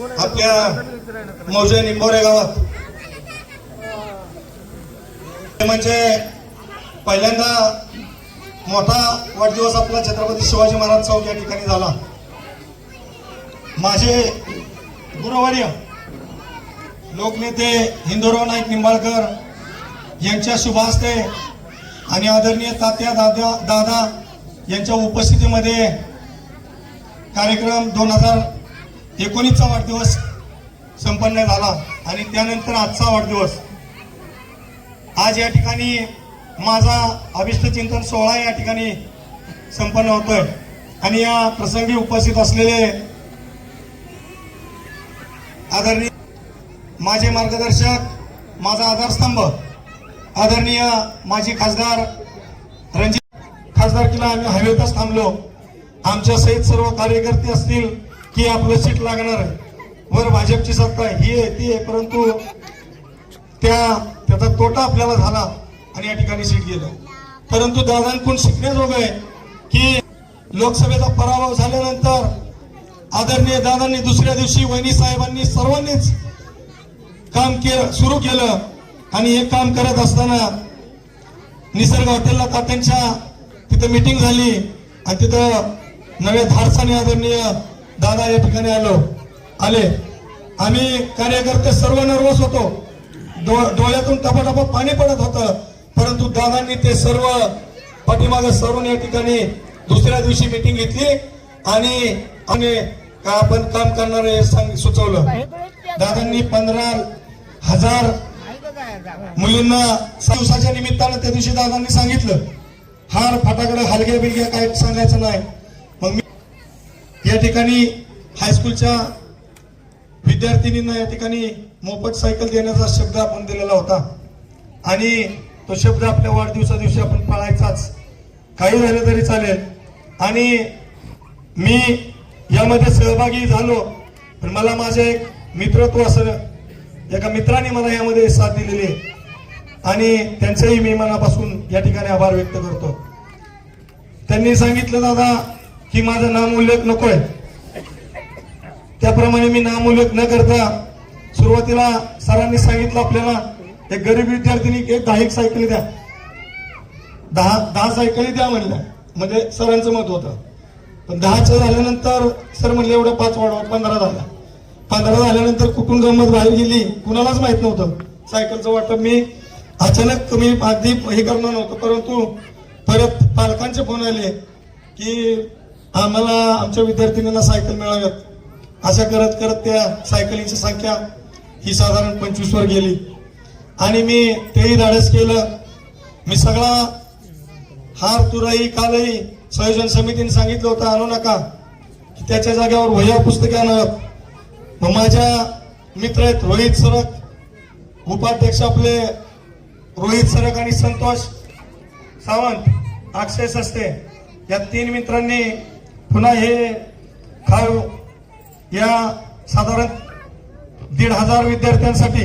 आपल्या मौजे निंबोरे गावात. ते म्हणजे पहिल्यांदा मोठा वाढदिवस आपला छत्रपती शिवाजी महाराज चौक या ठिकाणी झाला. माझे गुरुवर्य लोकनेते हिंदुराव नाईक निंबाळकर यांच्या शुभास्ते आणि आदरणीय तात्या दादा दादा यांच्या उपस्थितीमध्ये कार्यक्रम दोन हजार एकोणीसचा वाढदिवस संपन्न झाला आणि त्यानंतर आजचा वाढदिवस. आज या ठिकाणी माझा अभिष्टचिंतन सोहळा या ठिकाणी संपन्न होतोय. आणि या प्रसंगी उपस्थित असलेले आदरणीय माझे मार्गदर्शक माझा आधारस्तंभ आदरणीय माजी खासदार रणजित खासदारकीला आम्ही हवेतच थांबलो. आमच्या सहित सर्व कार्यकर्ते असतील की आपलं सीट लागणार आहे. वर भाजपची सत्ता ही आहे ती आहे परंतु त्या त्याचा तोटा आपल्याला झाला आणि या ठिकाणी सीट गेलं. परंतु दादांकडून शिकण्याजोगं आहे की लोकसभेचा पराभव झाल्यानंतर आदरणीय दादांनी दुसऱ्या दिवशी वहिनी साहेबांनी सर्वांनीच काम केलं सुरू केलं आणि हे काम करत असताना निसर्ग हॉटेलला तात्यांच्या तिथं मिटिंग झाली आणि तिथं नव्या धाडसाने आदरणीय दादा या ठिकाणी आलो. आले. आम्ही कार्यकर्ते सर्व नर्वस होतो. डोळ्यातून टपाटपा पाणी पडत होतं. परंतु दादांनी ते सर्व पाठीमागे सरून या ठिकाणी दुसऱ्या दिवशी मिटिंग घेतली आणि आणि आपण काम करणार हे सांग सुचवलं. दादांनी पंधरा हजार मुलींना दिवसाच्या निमित्तानं त्या दिवशी दादांनी सांगितलं. हार फटाकडे हलग्या बिलगे काय सांगायचं नाही. या ठिकाणी हायस्कूलच्या विद्यार्थिनींना या ठिकाणी मोफत सायकल देण्याचा शब्द आपण दिलेला होता. आणि तो शब्द आपल्या वाढदिवसा दिवशी आपण पाळायचाच. काही झालं तरी चालेल. आणि मी यामध्ये सहभागी झालो. पण मला माझे एक मित्रत्व असं एका मित्राने मला यामध्ये साथ दिलेली आहे. आणि त्यांचेही मी मनापासून या ठिकाणी आभार व्यक्त करतो. त्यांनी सांगितलं दादा की माझं नाम उल्लेख नकोय. त्याप्रमाणे मी नाम उल्लेख न करता सुरुवातीला सरांनी सांगितलं आपल्याला एक गरीब विद्यार्थिनी एक दहा एक सायकली द्या. दहा दहा सायकली द्या म्हणल्या म्हणजे सरांचं मत होतं. पण दहाच्या झाल्यानंतर सर म्हणले एवढं पाच वाढवा पंधरा झाल्या पंधरा झाल्यानंतर कुठून गंमत बाहेर गेली कुणालाच माहीत नव्हतं. सायकलचं वाटप मी अचानक तुम्ही अगदी हे करणार नव्हतं परंतु परत पालकांचे फोन आले की आम्हाला आमच्या विद्यार्थिनींना सायकल मिळाव्यात. असं करत करत त्या सायकलींची संख्या ही साधारण पंचवीस वर गेली. आणि मी तेही धाडस केलं. मी सगळा हार तुराई कालही संयोजन समितीने सांगितलं होतं आणू नका. की त्याच्या जागेवर वह्या पुस्तके आणत मग माझ्या मित्र आहेत रोहित सरक उपाध्यक्ष आपले रोहित सरक आणि संतोष सावंत अक्षय सस्ते या तीन मित्रांनी पुन्हा हे खाव हो? या साधारण दीड हजार विद्यार्थ्यांसाठी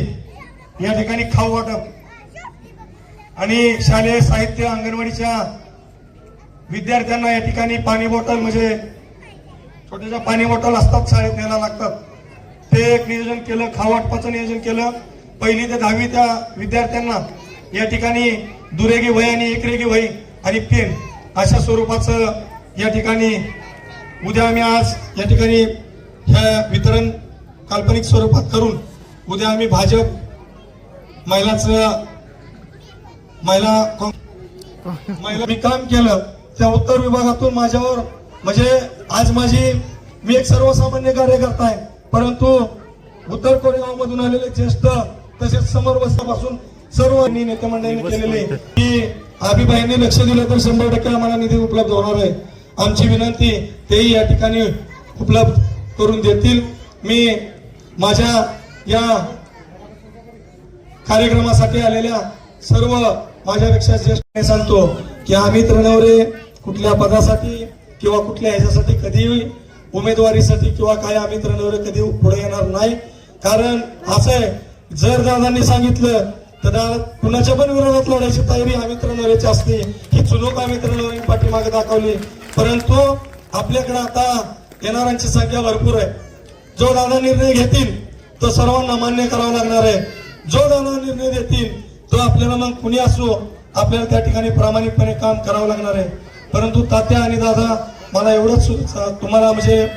या ठिकाणी खाऊ वाटप. आणि शालेय साहित्य अंगणवाडीच्या विद्यार्थ्यांना या ठिकाणी पाणी बॉटल म्हणजे छोट्याशा पाणी बॉटल असतात शाळेत न्यायला लागतात. ते एक नियोजन केलं खाऊ वाटपाचं नियोजन केलं. पहिली ते दहावी त्या विद्यार्थ्यांना या ठिकाणी दुरेगी वही आणि एकरेगी वही आणि पेन अशा स्वरूपाचं या ठिकाणी उद्या आम्ही आज या ठिकाणी ह्या वितरण काल्पनिक स्वरूपात करून उद्या आम्ही भाजप महिलाचं महिला महिला मी काम केलं. त्या उत्तर विभागातून माझ्यावर म्हणजे आज माझी मी एक सर्वसामान्य कार्यकर्ता आहे. परंतु उत्तर कोरेगावमधून आलेले ज्येष्ठ तसेच समोर बसल्यापासून सर्व नेते मंडळीने केलेले. की अभिबाईंनी लक्ष दिलं तर शंभर टक्के आम्हाला निधी उपलब्ध होणार आहे. आमची विनंती तेही या ठिकाणी उपलब्ध करून देतील. मी माझ्या या कार्यक्रमासाठी आलेल्या सर्व माझ्यापेक्षा ज्येष्ठ सांगतो की आम्ही त्रणवरे कुठल्या पदासाठी किंवा कुठल्या ह्याच्यासाठी कधीही उमेदवारीसाठी किंवा काय आम्ही त्रणवरे कधी पुढे येणार नाही. कारण असं आहे जर दादांनी सांगितलं तर दादा कुणाच्या पण विरोधात लढायची तयारी अमित रणवरेची असते. ही चुनूक मित्र रणवरे पाठीमागे दाखवली. परंतु आपल्याकडे आता येणाऱ्यांची संख्या भरपूर आहे. जो दादा निर्णय घेतील तो सर्वांना मान्य करावा लागणार आहे. जो दादा निर्णय देतील तो आपल्याला मग कुणी असो आपल्याला त्या ठिकाणी प्रामाणिकपणे काम करावं लागणार आहे. परंतु तात्या आणि दादा मला एवढंच सु- तुम्हाला म्हणजे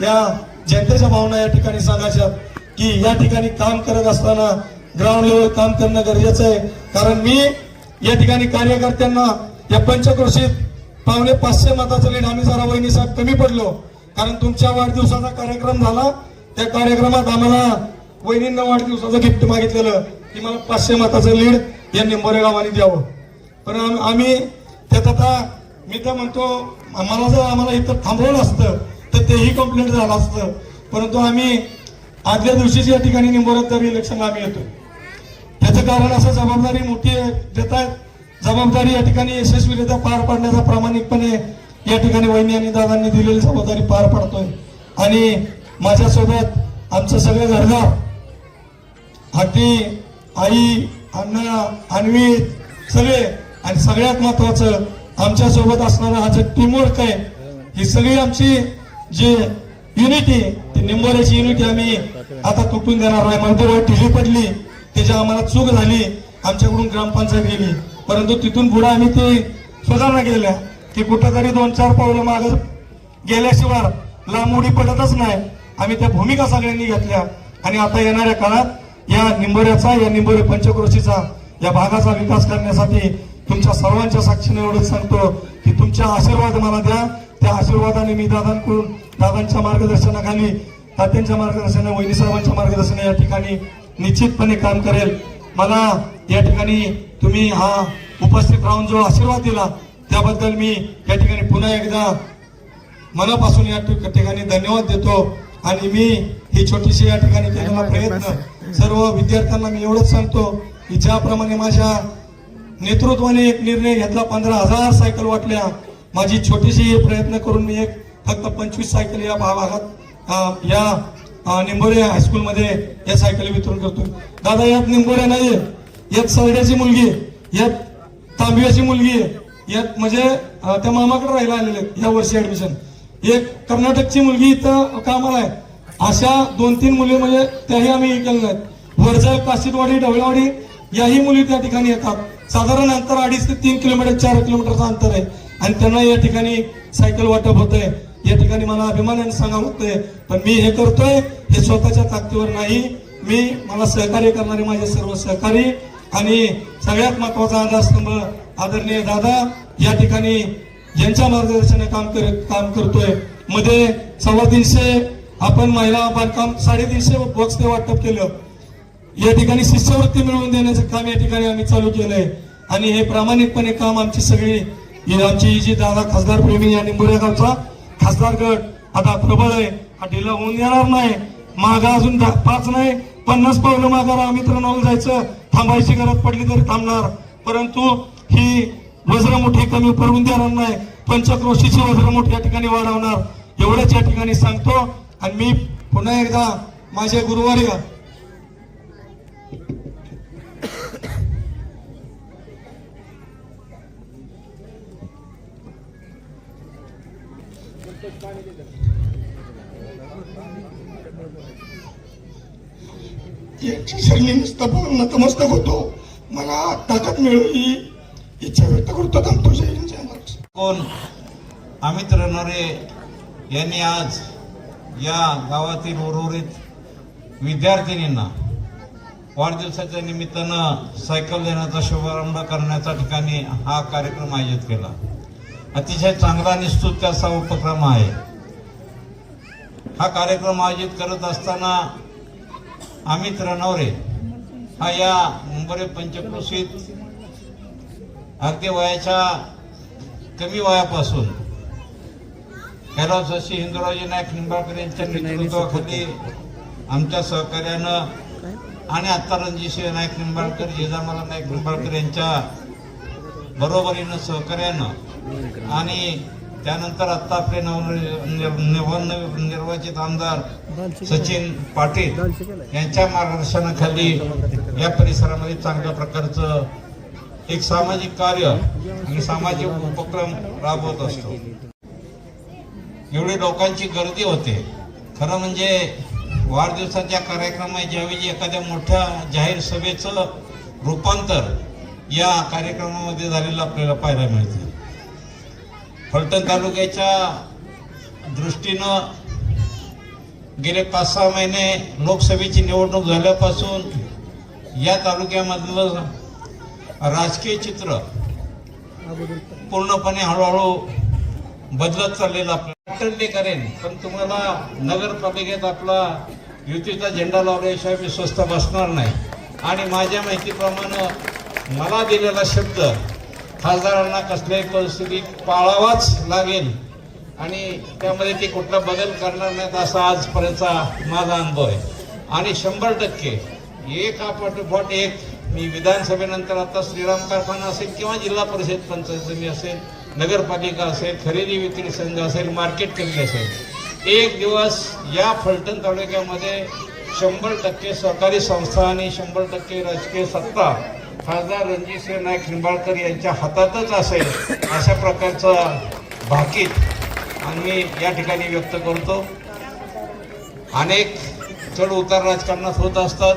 या जनतेच्या भावना या ठिकाणी सांगायच्या की या ठिकाणी काम करत असताना ग्राउंड लेवल काम करणं गरजेचं आहे. कारण मी या ठिकाणी कार्यकर्त्यांना या पंचक्रोशीत पावणे पाचशे मताचं लीड आम्ही जरा वहिनी साहेब कमी पडलो. कारण तुमच्या वाढदिवसाचा कार्यक्रम झाला. त्या कार्यक्रमात आम्हाला वहिनींना वाढदिवसाचं गिफ्ट मागितलेलं. की मला पाचशे मताचं लीड या मोरेगावाने द्यावं. पण आम्ही त्यात आता मी तर म्हणतो आम्हाला जर आम्हाला इथं थांबवलं असतं तर तेही कंप्लेंट झालं असतं. परंतु आम्ही आदल्या दिवशीच या ठिकाणी निंबोऱ्यात तरी इलेक्शनला आम्ही येतो त्याचं कारण असं जबाबदारी मोठी देत आहेत जबाबदारी या ठिकाणी यशस्वीरित्या पार पाडण्याचा प्रामाणिकपणे या ठिकाणी वहिनी आणि दादांनी दिलेली जबाबदारी पार पाडतोय. आणि माझ्यासोबत आमचं सगळे घरदार हाती आई अण्णा अन्वित सगळे आणि सगळ्यात महत्वाचं आमच्यासोबत असणारा हा जे टीमवर्क आहे ही सगळी आमची जी युनिटी ती निंबोऱ्याची युनिटी आम्ही आता तुटून देणार नाही. मध्ये ढिली पडली. त्याच्या आम्हाला चूक झाली आमच्याकडून ग्रामपंचायत गेली परंतु तिथून पुढे आम्ही ते सुधारणा केल्या की कुठंतरी दोन चार पावलं माग गेल्याशिवाय लांब उडी पडतच नाही. आम्ही त्या भूमिका सगळ्यांनी घेतल्या. आणि आता येणाऱ्या काळात या निंबोऱ्याचा या निंबोरे पंचक्रोशीचा या भागाचा विकास करण्यासाठी तुमच्या सर्वांच्या साक्षीने एवढंच सांगतो की तुमच्या आशीर्वाद मला द्या. त्या आशीर्वादाने मी दादांकडून दादांच्या मार्गदर्शनाखाली तात्यांच्या मार्गदर्शनाने वहिनी साहेबांच्या मार्गदर्शनाने या ठिकाणी निश्चितपणे काम करेल. मला या ठिकाणी तुम्ही हा उपस्थित राहून जो आशीर्वाद दिला त्याबद्दल मी या ठिकाणी पुन्हा एकदा मनापासून या ठिक- ठिकाणी धन्यवाद देतो. आणि मी ही छोटीशी या ठिकाणी केलेला प्रयत्न सर्व विद्यार्थ्यांना मी एवढंच सांगतो की ज्याप्रमाणे माझ्या नेतृत्वाने एक निर्णय घेतला पंधरा हजार सायकल वाटल्या. माझी छोटीशी प्रयत्न करून मी एक फक्त पंचवीस सायकल या भागात या निंबोरे हायस्कूलमध्ये या सायकल वितरण करतो. दादा यात निंबोऱ्या नाही यात सरड्याची मुलगी आहे. यात तांबियाची मुलगी आहे. यात म्हणजे त्या मामाकडे राहायला आलेले आहेत. या वर्षी ऍडमिशन एक कर्नाटकची मुलगी इथं कामाला आहे. अशा दोन तीन मुली म्हणजे त्याही आम्ही हे केलं नाहीत वरजळ काशीदवाडी ढवळवाडी याही मुली त्या ठिकाणी येतात. साधारण अंतर अडीच ते तीन किलोमीटर चार किलोमीटरचं अंतर आहे. आणि त्यांना या ठिकाणी सायकल वाटप होतंय. या ठिकाणी मला अभिमानाने सांगावं होतंय पण मी हे करतोय हे स्वतःच्या ताकदीवर नाही. मी मला सहकार्य करणारे माझे सर्व सहकारी आणि सगळ्यात महत्त्वाचा आधारस्तंभ आदरणीय दादा या ठिकाणी यांच्या मार्गदर्शनाने काम कर काम करतोय. मध्ये सव्वा तीनशे आपण महिला बांधकाम साडेतीनशे बॉक्स ते वाटप केलं. या ठिकाणी शिष्यवृत्ती मिळवून देण्याचं काम या ठिकाणी आम्ही चालू केलंय. आणि हे प्रामाणिकपणे काम आमची सगळी आमची जी दादा खासदार प्रेमी आणि निंबोऱ्या खासदार गट आता प्रबळ आहे. हा ढिला होऊन येणार नाही. मागा अजून पाच नाही. पन्नास पावलं मागा आम्ही तर नॉल जायचं. थांबायची गरज पडली तरी थांबणार. परंतु ही वज्रमुठी कमी पडून देणार नाही. पंचक्रोशीची वज्रमुठी या ठिकाणी वाढवणार. एवढंच या ठिकाणी सांगतो. आणि मी पुन्हा एकदा माझे गुरुवारी यांच्या शरणी नुसतं नतमस्तक होतो. मला ताकद मिळो ही इच्छा व्यक्त करतो थांबतो कोण? अमित रणोरे यांनी आज या गावातील उर्वरित विद्यार्थिनींना वाढदिवसाच्या निमित्तानं सायकल देण्याचा शुभारंभ करण्याच्या ठिकाणी हा कार्यक्रम आयोजित केला. अतिशय चांगला आणि स्तुत्य असा उपक्रम आहे. हा कार्यक्रम आयोजित करत असताना अमित रणवरे हा या मुंबई पंचक्रोशीत अगदी वयाच्या कमी वयापासून. कैलासवासी हिंदुराजे नाईक निंबाळकर यांच्या नेतृत्वाखाली आमच्या सहकार्यानं आणि आत्ता रणजितसिंह नाईक निंबाळकर जेजामाला नाईक निंबाळकर यांच्या बरोबरीनं सहकार्यानं आणि त्यानंतर आत्ता आपले नवनिर्वाचित आमदार सचिन पाटील यांच्या मार्गदर्शनाखाली या परिसरामध्ये चांगल्या प्रकारचं एक सामाजिक कार्य आणि सामाजिक उपक्रम राबवत असतो. एवढी लोकांची गर्दी होते. खरं म्हणजे वाढदिवसाच्या कार्यक्रमाच्या ऐवजी एखाद्या मोठ्या जाहीर सभेचं रूपांतर या कार्यक्रमामध्ये झालेलं आपल्याला पाहायला मिळतं. फलटण तालुक्याच्या दृष्टीनं गेले पाच सहा महिने लोकसभेची निवडणूक झाल्यापासून या तालुक्यामधलं राजकीय चित्र पूर्णपणे हळूहळू बदलत चाललेलं आपलं. करेन पण तुम्हाला नगरपालिकेत आपला युतीचा झेंडा लावल्याशिवाय मी स्वस्त बसणार नाही. आणि माझ्या माहितीप्रमाणे मला दिलेला शब्द खासदारांना कसल्याही परिस्थितीत पाळावाच लागेल. आणि त्यामध्ये ते कुठला बदल करणार नाहीत असा आजपर्यंतचा माझा अनुभव आहे. आणि शंभर टक्के एक पाठोपाठ एक मी विधानसभेनंतर आता श्रीराम कारखाना असेल किंवा जिल्हा परिषद पंचायत समिती असेल नगरपालिका असेल खरेदी विक्री संघ असेल मार्केट कमिटी असेल एक दिवस या फलटण तालुक्यामध्ये शंभर टक्के सहकारी संस्था आणि शंभर टक्के राजकीय सत्ता खासदार रणजितसिंह नाईक निंबाळकर यांच्या हातातच असेल अशा प्रकारचं भाकीत आम्ही या ठिकाणी व्यक्त करतो. अनेक चढ उतार राजकारणात होत असतात.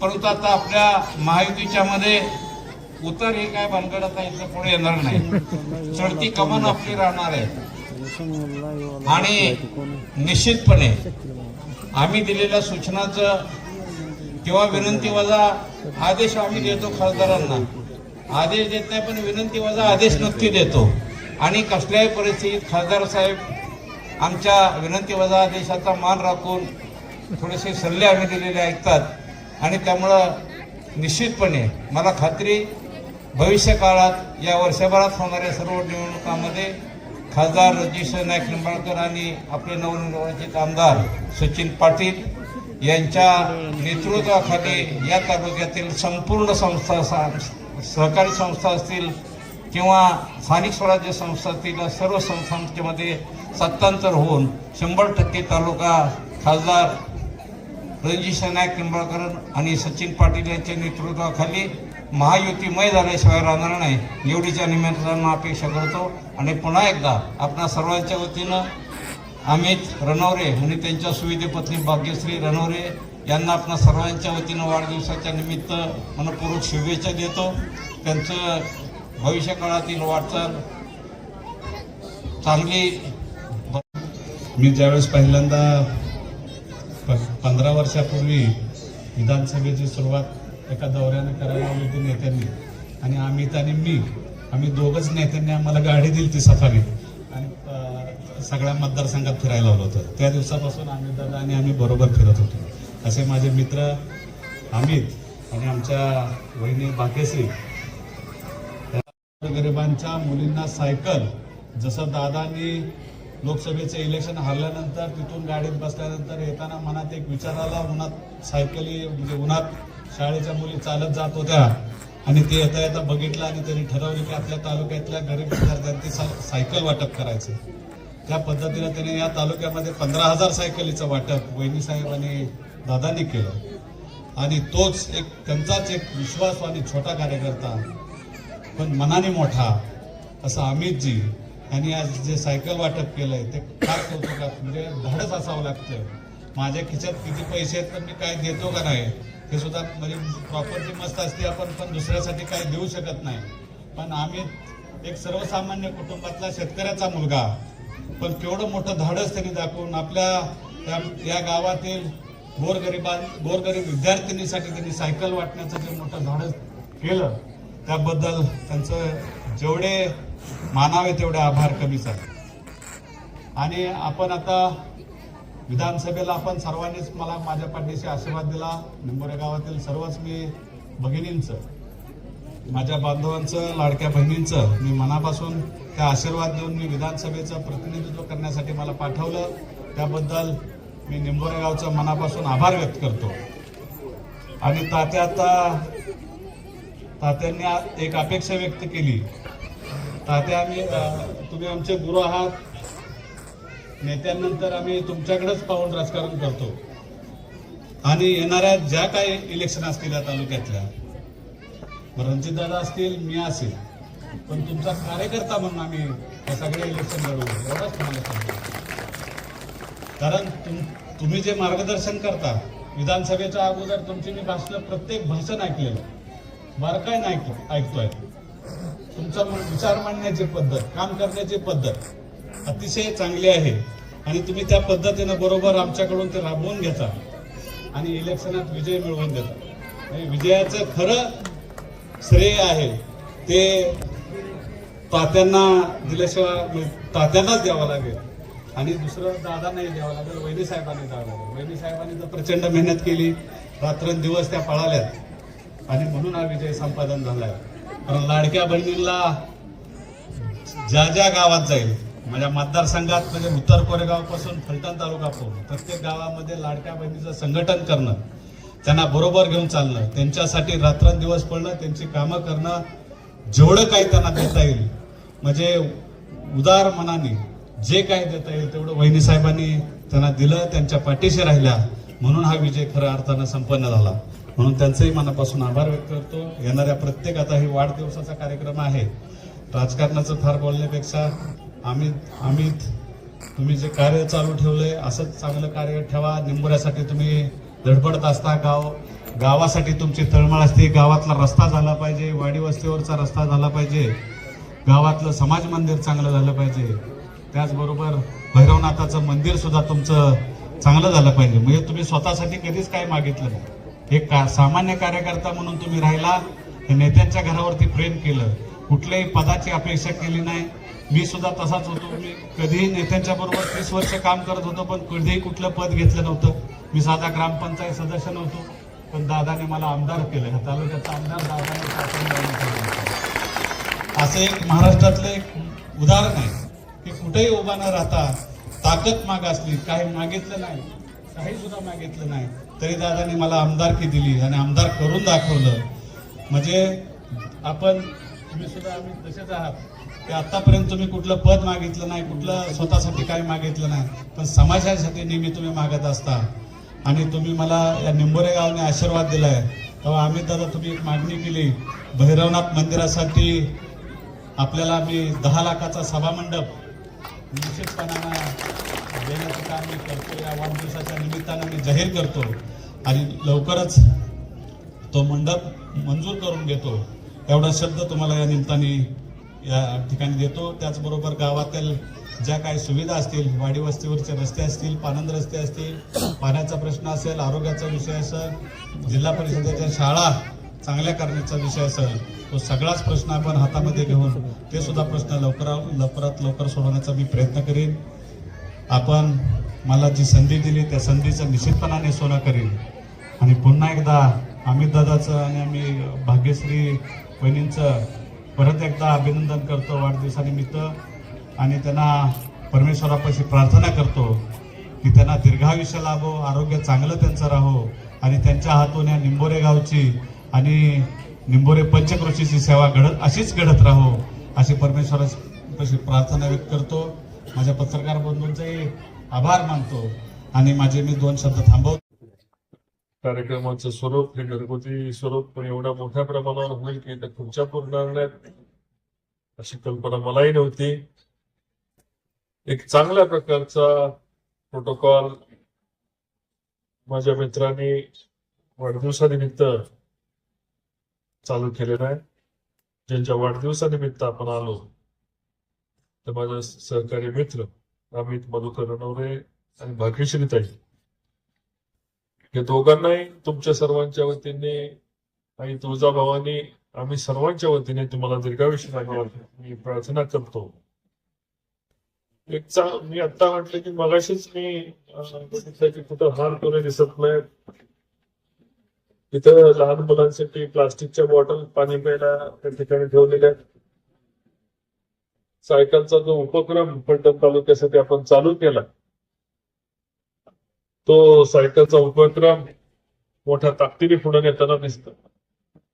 परंतु आता आपल्या महायुतीच्या मध्ये उतार हे काय भानगड आता इथं पुढे येणार नाही. चढती कमान आपली राहणार आहे. आणि निश्चितपणे आम्ही दिलेल्या सूचनाचं किंवा विनंती वजा आदेश आम्ही देतो खासदारांना. आदेश देत नाही पण विनंती वजा आदेश नक्की देतो. आणि कसल्याही परिस्थितीत खासदार साहेब आमच्या विनंती वजा आदेशाचा मान राखून थोडेसे सल्ले आम्ही दिलेले ऐकतात. आणि त्यामुळं निश्चितपणे मला खात्री भविष्य काळात या वर्षभरात होणाऱ्या सर्व निवडणुकांमध्ये खासदार रजिश नाईक निंबाळकर आणि आपले नवनिर्वाचित आमदार सचिन पाटील यांच्या नेतृत्वाखाली या तालुक्यातील संपूर्ण संस्था सहकारी संस्था असतील किंवा स्थानिक स्वराज्य संस्थातील सर्व संस्थांच्यामध्ये सत्तांतर होऊन शंभर टक्के तालुका खासदार रणजित नायक निंबाळकर आणि सचिन पाटील यांच्या नेतृत्वाखाली महायुतीमय झाल्याशिवाय राहणार नाही. एवढीच्या निमित्तानं अपेक्षा करतो. आणि पुन्हा एकदा आपणा सर्वांच्या वतीनं अमित रनवरे आणि त्यांच्या सुविधे पत्नी भाग्यश्री रनवरे यांना आपणा सर्वांच्या वतीनं वाढदिवसाच्या निमित्त मनपूर्वक शुभेच्छा देतो. त्यांचं भविष्यकाळातील वाटचाल चांगली मी ज्यावेळेस पहिल्यांदा प- पंधरा वर्षापूर्वी विधानसभेची सुरुवात एका दौऱ्यानं करायला आली होती नेत्यांनी. आणि अमित आणि मी आम्ही दोघंच नेत्यांनी आम्हाला गाडी दिली ती सफारी. सगळ्या मतदारसंघात फिरायला लावलं होतं. त्या दिवसापासून अमित दादा आणि आम्ही बरोबर फिरत होतो. असे माझे मित्र अमित आणि आमच्या वहिनी भाग्यश्री गरिबांच्या मुलींना सायकल जसं दादांनी लोकसभेचे इलेक्शन हरल्यानंतर तिथून गाडीत बसल्यानंतर येताना मनात एक विचार आला उन्हात सायकली म्हणजे उन्हात शाळेच्या मुली चालत जात होत्या आणि ते येता येता बघितलं आणि त्यांनी ठरवलं की आपल्या तालुक्यातल्या गरीब विद्यार्थ्यांची सायकल वाटप करायचं. त्या पद्धतीनं त्याने या तालुक्यामध्ये पंधरा हजार सायकलीचं वाटप वहिनी साहेब आणि दादांनी केलं. आणि तोच एक त्यांचाच एक विश्वास आणि छोटा कार्यकर्ता पण मनाने मोठा असं अमितजी यांनी आज जे सायकल वाटप केलं आहे ते काय कौतुकात म्हणजे धाडच असावं लागतं माझ्या खिशात किती पैसे आहेत पण मी काय देतो का नाही हे सुद्धा म्हणजे प्रॉपर्टी मस्त असते आपण पण दुसऱ्यासाठी काही देऊ शकत नाही. पण आम्ही एक सर्वसामान्य कुटुंबातला शेतकऱ्याचा मुलगा पण केवढं मोठं धाडस त्यांनी दाखवून आपल्या या- या गावातील गोरगरिबां गोरगरीब विद्यार्थिनीसाठी त्यांनी सायकल वाटण्याचं जे मोठं धाडस केलं त्याबद्दल त्यांचं जेवढे मानावे तेवढे आभार कमीच आहे आणि आपण आता विधानसभेला आपण सर्वांनीच मला माझ्या पाठीशी आशीर्वाद दिला. निंबोरे गावातील सर्वच मी भगिनींचं माझ्या बांधवांचं लाडक्या बहिणींचं मी मनापासून त्या आशीर्वाद देऊन मी विधानसभेचं प्रतिनिधित्व करण्यासाठी मला पाठवलं. त्याबद्दल मी निंबोरे मनापासून आभार व्यक्त करतो. आणि तात्या आता तात्यांनी एक अपेक्षा व्यक्त केली. तात्या आम्ही तुम्ही आमचे गुरु आहात. नेत्यांनंतर आम्ही तुमच्याकडेच पाहून राजकारण करतो. आणि येणाऱ्या ज्या काही इलेक्शन असतील या तालुक्यातल्या रणजितदादा असतील मी असेल. पण तुमचा कार्यकर्ता म्हणून आम्ही हे सगळे इलेक्शन लढवू एवढंच तुम्हाला सांगतो. कारण तुम तुम्ही जे मार्गदर्शन करता विधानसभेच्या अगोदर तुमची मी भाषण प्रत्येक भाषण ऐकलेलं. बारकाय नाही ऐक- ऐकतोय. तुमचा विचार मांडण्याची पद्धत काम करण्याची पद्धत अतिशय चांगली आहे. आणि तुम्ही त्या पद्धतीनं बरोबर आमच्याकडून ते राबवून घेता. आणि इलेक्शनात विजय मिळवून देता. आणि विजयाचं खरं श्रेय आहे ते तात्यांना दिल्याशिवाय म्हणजे तात्यांनाच द्यावं लागेल. आणि दुसरं दादांनाही द्यावं लागेल वैनी साहेबांनी द्यावं लागेल. वैनी साहेबांनी तर प्रचंड मेहनत केली रात्रंदिवस त्या पळाल्यात. आणि म्हणून हा विजय संपादन झालाय. कारण लाडक्या बहिणींना ज्या ज्या गावात जाईल माझ्या मतदारसंघात म्हणजे उत्तर कोरेगावपासून फलटण तालुका पूर्ण प्रत्येक गावामध्ये लाडक्या बहिणीचं संघटन करणं त्यांना बरोबर घेऊन चालणं त्यांच्यासाठी रात्रंदिवस पडणं त्यांची कामं करणं जेवढं काही त्यांना देता येईल म्हणजे उदार मनाने जे काही देता येईल तेवढं वहिनी साहेबांनी त्यांना दिलं त्यांच्या पाठीशी राहिल्या. म्हणून हा विजय खऱ्या अर्थानं संपन्न झाला. म्हणून त्यांचंही मनापासून आभार व्यक्त करतो. येणाऱ्या प्रत्येक आता हे वाढदिवसाचा कार्यक्रम आहे. राजकारणाचं फार बोलण्यापेक्षा अमित अमित तुम्ही जे कार्य चालू ठेवले असंच चांगलं कार्य ठेवा. निंबोऱ्यासाठी तुम्ही धडपडत असता. गाव गावासाठी तुमची तळमळ असते. गावातला रस्ता झाला पाहिजे. वाडी वस्तीवरचा रस्ता झाला पाहिजे. गावातलं समाज मंदिर चांगलं झालं पाहिजे. त्याचबरोबर भैरवनाथाचं मंदिर सुद्धा तुमचं चांगलं झालं पाहिजे. म्हणजे तुम्ही स्वतःसाठी कधीच काही मागितलं नाही. एक का सामान्य कार्यकर्ता म्हणून तुम्ही राहिला नेत्यांच्या घरावरती प्रेम केलं. कुठल्याही पदाची अपेक्षा केली नाही. मी सुद्धा तसाच होतो. मी कधीही नेत्यांच्या बरोबर तीस वर्ष काम करत होतो पण कधीही कुठलं पद घेतलं नव्हतं. मी साधा ग्रामपंचायत सदस्य नव्हतो पण दादाने मला आमदार केलं. ह्या तालुक्याचा आमदार दादाने असं एक महाराष्ट्रातलं एक उदाहरण आहे की कुठेही उभा न राहता ताकद माग असली काही मागितलं नाही काही सुद्धा मागितलं नाही तरी दादाने मला आमदारकी दिली आणि आमदार करून दाखवलं. म्हणजे आपण तुम्ही सुद्धा आम्ही तसेच आहात. की आत्तापर्यंत तुम्ही कुठलं पद मागितलं नाही कुठलं स्वतःसाठी काही मागितलं नाही पण समाजासाठी नेहमी तुम्ही मागत असता. आणि तुम्ही मला या निंबोरे गावने आशीर्वाद दिलाय. तेव्हा आम्ही दादा तुम्ही एक मागणी केली भैरवनाथ मंदिरासाठी आपल्याला मी दहा लाखाचा सभामंडप निश्चितपणानं देण्याचं काम मी करतो या वाढदिवसाच्या निमित्तानं मी जाहीर करतो आणि लवकरच तो मंडप मंजूर करून घेतो. एवढा शब्द तुम्हाला या निमित्ताने या ठिकाणी देतो. त्याचबरोबर गावातील ज्या काही सुविधा असतील वाडी वस्तीवरचे रस्ते असतील पानंद रस्ते असतील पाण्याचा प्रश्न असेल आरोग्याचा विषय असेल जिल्हा परिषदेच्या शाळा चांगल्या करण्याचा विषय असेल तो सगळाच प्रश्न आपण हातामध्ये घेऊन ते सुद्धा प्रश्न लवकरात लवकरात लवकर सोडवण्याचा मी प्रयत्न करीन. आपण मला जी संधी दिली त्या संधीचं निश्चितपणाने सोनं करीन. आणि पुन्हा एकदा अमित दादाचं आणि आम्ही भाग्यश्री बहिणींचं परत एकदा अभिनंदन करतो वाढदिवसानिमित्त. आणि त्यांना परमेश्वरापाशी प्रार्थना करतो की त्यांना दीर्घायुष्य लाभो आरोग्य चांगलं त्यांचं राहो आणि त्यांच्या हातून या निंबोरे गावची आणि निंबोरे पंचक्रोशीची सेवा घडत अशीच घडत राहो अशी परमेश्वरापाशी प्रार्थना व्यक्त करतो. माझ्या पत्रकार बंधूंचाही आभार मानतो. आणि माझे मी दोन शब्द थांबवतो. कार्यक्रमाचं स्वरूप हे घरगुती स्वरूप पण एवढ्या मोठ्या प्रमाणावर होईल की त्या खुर्च्या पूर्ण अशी कल्पना मलाही नव्हती. एक चांगल्या प्रकारचा प्रोटोकॉल माझ्या मित्रांनी वाढदिवसानिमित्त चालू केलेला आहे. ज्यांच्या वाढदिवसानिमित्त आपण आलो. तर माझे सहकारी मित्र अमित मधुकर रणवरे आणि भाग्यश्री ताई. या दोघांनाही तुमच्या सर्वांच्या वतीने आणि तुळजाभावानी आम्ही सर्वांच्या वतीने तुम्हाला दीर्घायुष्य मी प्रार्थना करतो. एक चा मी आता म्हटलं की मगाशीच मी कुठं हार करून दिसत नाही तिथं लहान मुलांसाठी प्लास्टिकच्या बॉटल पाणी प्यायला त्या ठिकाणी ठेवलेल्या आहेत. सायकलचा जो उपक्रम फलटण तालुक्यासाठी आपण चालू केला तो सायकलचा उपक्रम मोठ्या ताकदीने पुढे नेताना दिसत.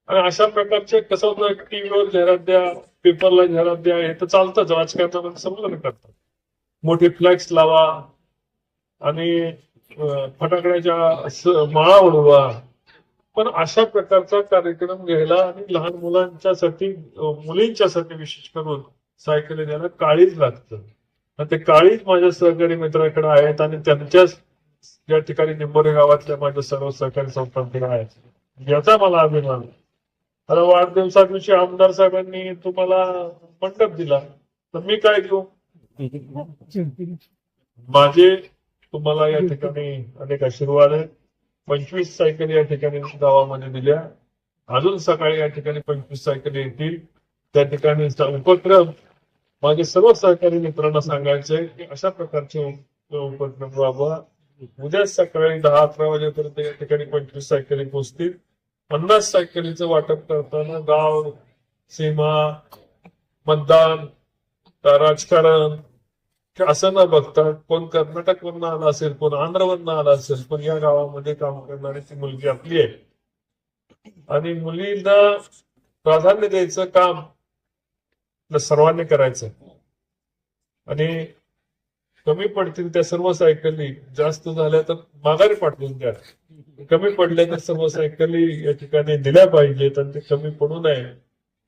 आणि अशा प्रकारचे कसं होतं टीव्हीवर जाहिरात द्या पेपरला जाहिरात द्या हे तर चालतंच राजकारणामध्ये समजून करतात. मोठे फ्लॅक्स लावा आणि फटाकड्याच्या माळा उडवा पण अशा प्रकारचा कार्यक्रम घ्यायला आणि लहान मुलांच्यासाठी मुलींच्यासाठी विशेष करून सायकली द्यायला काळीच लागतं. आणि ते काळीच माझ्या सहकारी मित्राकडे आहेत आणि त्यांच्याच या ठिकाणी निंबोरे गावातल्या माझ्या सर्व सहकारी संस्थांकडे आहे याचा मला अभिमान आहे. आता वाढदिवसा दिवशी आमदार साहेबांनी तुम्हाला मंडप दिला. तर मी काय घेऊ माझे तुम्हाला या ठिकाणी अनेक आशीर्वाद आहेत. पंचवीस सायकली या ठिकाणी गावामध्ये दिल्या. अजून सकाळी या ठिकाणी पंचवीस सायकली येतील. त्या ठिकाणी चा उपक्रम माझे सर्व सहकारी मित्रांना सांगायचे की अशा प्रकारचे उपक्रम राबवा. उद्या सकाळी दहा अकरा वाजेपर्यंत या ठिकाणी पंचवीस सायकली पोहोचतील. पन्नास सायकलीचं वाटप करताना गाव सीमा मतदान राजकारण की असं न बघता कोण कर्नाटक वरनं आला असेल कोण आंध्रवरनं आला असेल पण या गावामध्ये काम करणारी ती मुलगी आपली आहे. आणि मुलींना प्राधान्य द्यायचं काम सर्वांनी करायचं. आणि कमी पडतील त्या सर्व सायकली जास्त झाल्या तर माघारी पाठवून द्या. कमी पडल्या तर सर्व सायकली या ठिकाणी दिल्या पाहिजेत आणि ते कमी पडू नये.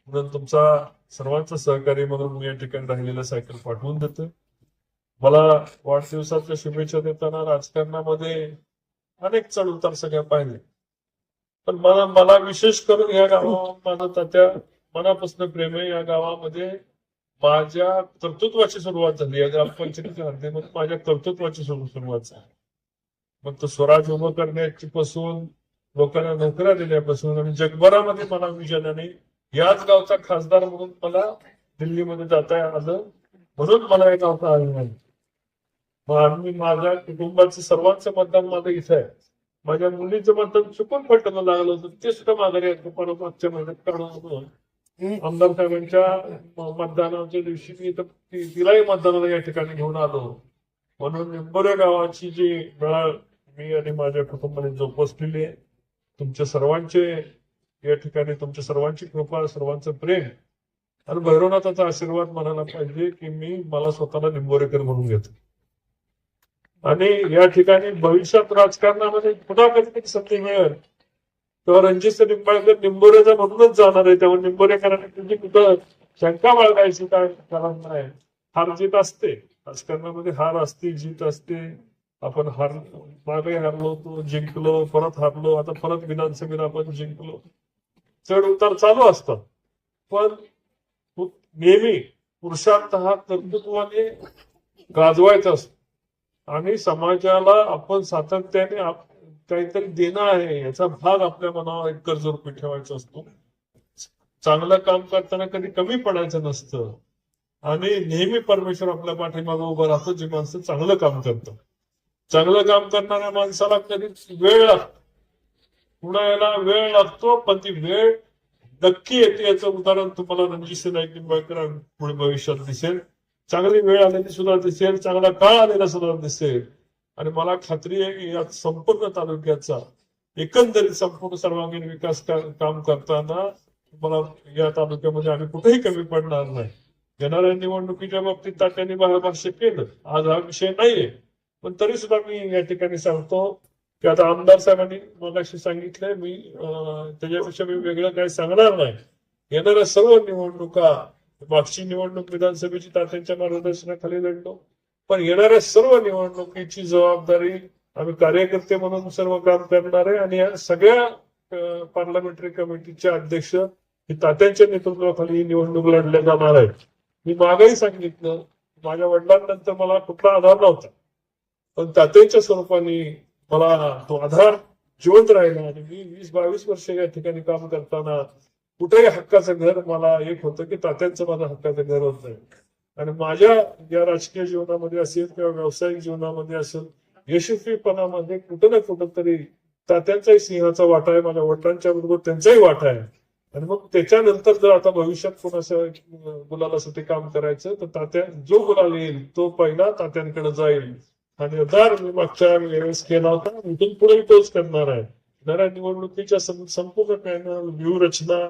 म्हणून तुमचा सर्वांचं सहकार्य म्हणून मी या ठिकाणी राहिलेलं सायकल पाठवून देतो मला वाढदिवसाच्या शुभेच्छा देताना राजकारणामध्ये अनेक चढ उतार सगळ्या पाहिले पण मला मला विशेष करून या गावावर माझं तात्या मनापासून प्रेम आहे. या गावामध्ये माझ्या कर्तृत्वाची सुरुवात झाली. या ग्रामपंचायतीच्या हद्दीमध्ये माझ्या कर्तृत्वाची सुरुवात झाली. मग तो स्वराज उभं करण्याची पासून लोकांना नोकऱ्या देण्यापासून आणि जगभरामध्ये मला विजयाने याच गावचा खासदार म्हणून मला दिल्लीमध्ये जाता आलं. म्हणून मला या गावचा अभिमान आम्ही माझ्या कुटुंबाचं सर्वांचं मतदान माझं इथं आहे. माझ्या मुलीचं मतदान चुकून पटणं लागलं होतं. ते सुद्धा माघारी परत मागच्या महिन्यात काढून होतं. आमदार साहेबांच्या म- मतदानाच्या दिवशी मी तिलाही मतदानाला या ठिकाणी घेऊन आलो म्हणून निंबोरे गावाची जी वेळा मी आणि माझ्या कुटुंबाने जोपासलेली आहे. तुमच्या सर्वांचे या ठिकाणी तुमच्या सर्वांची कृपा सर्वांचं प्रेम आणि भैरवनाथाचा आशीर्वाद म्हणायला पाहिजे की मी मला स्वतःला निंबोरेकर म्हणून घेतो. आणि या ठिकाणी भविष्यात राजकारणामध्ये पुन्हा कधी संधी मिळेल. तेव्हा रणजित निंबाळकर निंबोरेचा म्हणूनच जाणार आहे. तेव्हा निंबोरेकरांनी तुझी कुठं शंका बाळगायची काय कारण नाही. हार जीत असते. राजकारणामध्ये हार असते जीत असते. आपण हार मागे हारलो होतो जिंकलो परत हारलो. आता परत विधानसभेला आपण जिंकलो. चढ उतार चालू असतात. पण नेहमी पुरुषार्थ हा कर्तृत्वाने गाजवायचा असतो. आणि समाजाला आपण सातत्याने काहीतरी देणं आहे याचा भाग आपल्या मनावर एक कर्जरूपी ठेवायचा असतो. चांगलं काम करताना कधी कमी पडायचं नसतं. आणि नेहमी परमेश्वर आपल्या पाठीमागे उभं राहतो जी माणसं चांगलं काम करतात. चांगलं काम करणाऱ्या माणसाला कधी वेळ लागतो पुन्हा याला वेळ लागतो पण ती वेळ नक्की येते. याचं उदाहरण तुम्हाला रणजित नाईक निंबाळकर पुढे भविष्यात दिसेल. चांगली वेळ आलेली सुद्धा दिसेल चांगला काळ आलेला सुद्धा दिसेल आणि मला खात्री आहे की या संपूर्ण तालुक्याचा एकंदरीत संपूर्ण सर्वांगीण विकास का- काम करताना मला या तालुक्यामध्ये आम्ही कुठेही कमी पडणार नाही. येणाऱ्या निवडणुकीच्या बाबतीत तात्यांनी मला भाष्य केलं. आज हा विषय नाहीये. पण तरी सुद्धा मी या ठिकाणी सांगतो की आता आमदार साहेबांनी मगाशी सांगितलंय मी त्याच्यापेक्षा मी वेगळं काही सांगणार नाही. येणाऱ्या सर्व निवडणुका मागची निवडणूक विधानसभेची तात्यांच्या मार्गदर्शनाखाली लढलो. पण येणाऱ्या सर्व निवडणुकीची जबाबदारी आम्ही कार्यकर्ते म्हणून सर्व काम करणार आहे आणि या सगळ्या पार्लमेंटरी कमिटीचे अध्यक्ष हे तात्यांच्या नेतृत्वाखाली ही निवडणूक लढल्या जाणार आहे मी मागही सांगितलं माझ्या वडिलांनंतर मला कुठला आधार नव्हता. पण तात्यांच्या स्वरूपाने मला तो आधार जिवंत राहिला आणि मी वीस बावीस वर्ष या ठिकाणी काम करताना कुठेही हक्काचं घर मला एक होतं की तात्यांचं माझं हक्काचं घर होत. आणि माझ्या या राजकीय जीवनामध्ये असेल किंवा व्यावसायिक जीवनामध्ये असेल यशस्वीपणामध्ये कुठं ना कुठं तरी तात्यांचाही सिंहाचा वाटा आहे माझ्या वडिलांच्या बरोबर त्यांचाही वाटा आहे. आणि मग त्याच्यानंतर जर आता भविष्यात कोणाच्या मुलाला गुलालासाठी काम करायचं तर तात्या जो मुलाला येईल तो पहिला तात्यांकडे जाईल. आणि दार मी मागच्या वेळेस केला होता इथून पुढे तोच करणार आहे. येणाऱ्या निवडणुकीच्या संपूर्ण व्यूहरचना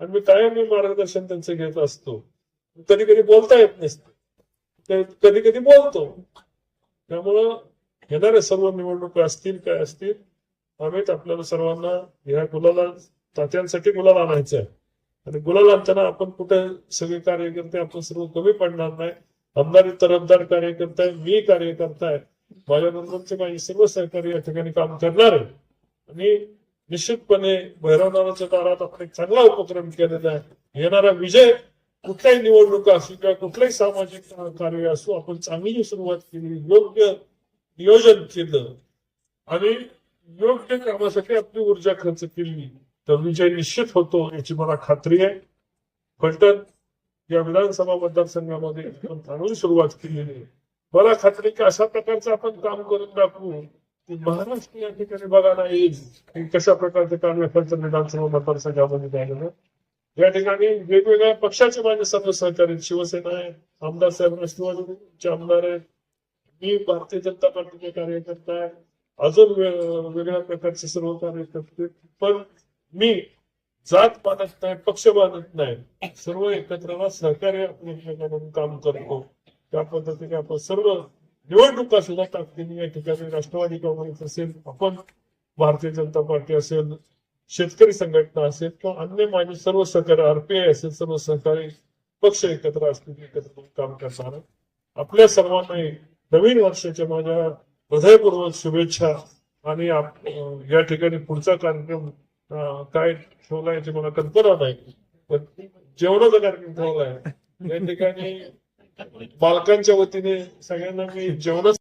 आणि मी कायम मी मार्गदर्शन त्यांचं घेत असतो. कधी कधी बोलता येत नसतं. कधी कधी बोलतो. त्यामुळं येणाऱ्या सर्व निवडणुका असतील काय असतील अमित आपल्याला सर्वांना ह्या गुलाला तात्यांसाठी गुलाल आणायचं आहे आणि गुलाल आणताना आपण कुठे सगळे कार्यकर्ते आपण सर्व कमी पडणार नाही. आमदारी तरफदार कार्यकर्ता आहे मी कार्यकर्ता आहे. माझ्यानंतरचे काही सर्व सहकारी या ठिकाणी काम करणार आहे. आणि निश्चितपणे भैरवनाथाच्या दारात आपण एक चांगला उपक्रम केलेला आहे. येणारा विजय कुठल्याही निवडणुका असू किंवा कुठल्याही सामाजिक कार्य असू आपण चांगली सुरुवात केली योग्य नियोजन केलं आणि योग्य कामासाठी आपली ऊर्जा खर्च केली तर विजय निश्चित होतो याची मला खात्री आहे. फलटण या विधानसभा मतदारसंघामध्ये आपण चांगली सुरुवात केलेली आहे. मला खात्री की अशा प्रकारचं आपण काम करून दाखवू. महाराष्ट्र या ठिकाणी बघायला येईल की कशा प्रकारचे काम या विधानसभा मतदारसंघामध्ये झालेलं या ठिकाणी वेगवेगळ्या पक्षाचे माझे सर्व सहकारी शिवसेना आहे आमदार साहेब राष्ट्रवादीचे आमदार आहेत. मी भारतीय जनता पार्टीचे कार्यकर्ता आहे. अजून वेगळ्या प्रकारचे सर्व कार्यकर्ते पण मी जात मानत नाही पक्ष मानत नाही. सर्व एकत्र सहकार्य आपण एकमेकांना काम करतो. त्या पद्धतीने आपण सर्व निवडणुका सुद्धा ताकदीने या ठिकाणी राष्ट्रवादी काँग्रेस असेल आपण भारतीय जनता पार्टी असेल शेतकरी संघटना असेल किंवा अन्य माझे सर्व सहकारी आरपीआय असेल सर्व सहकारी पक्ष एकत्र असतील एकत्र काम करणार आपल्या सर्वांना नवीन वर्षाच्या माझ्या हृदयपूर्वक शुभेच्छा आणि या ठिकाणी पुढचा कार्यक्रम काय ठेवला याची मला कल्पना नाही. पण जेवणाचा कार्यक्रम ठेवला आहे या ठिकाणी बालकांच्या वतीने सगळ्यांना मी जेवणच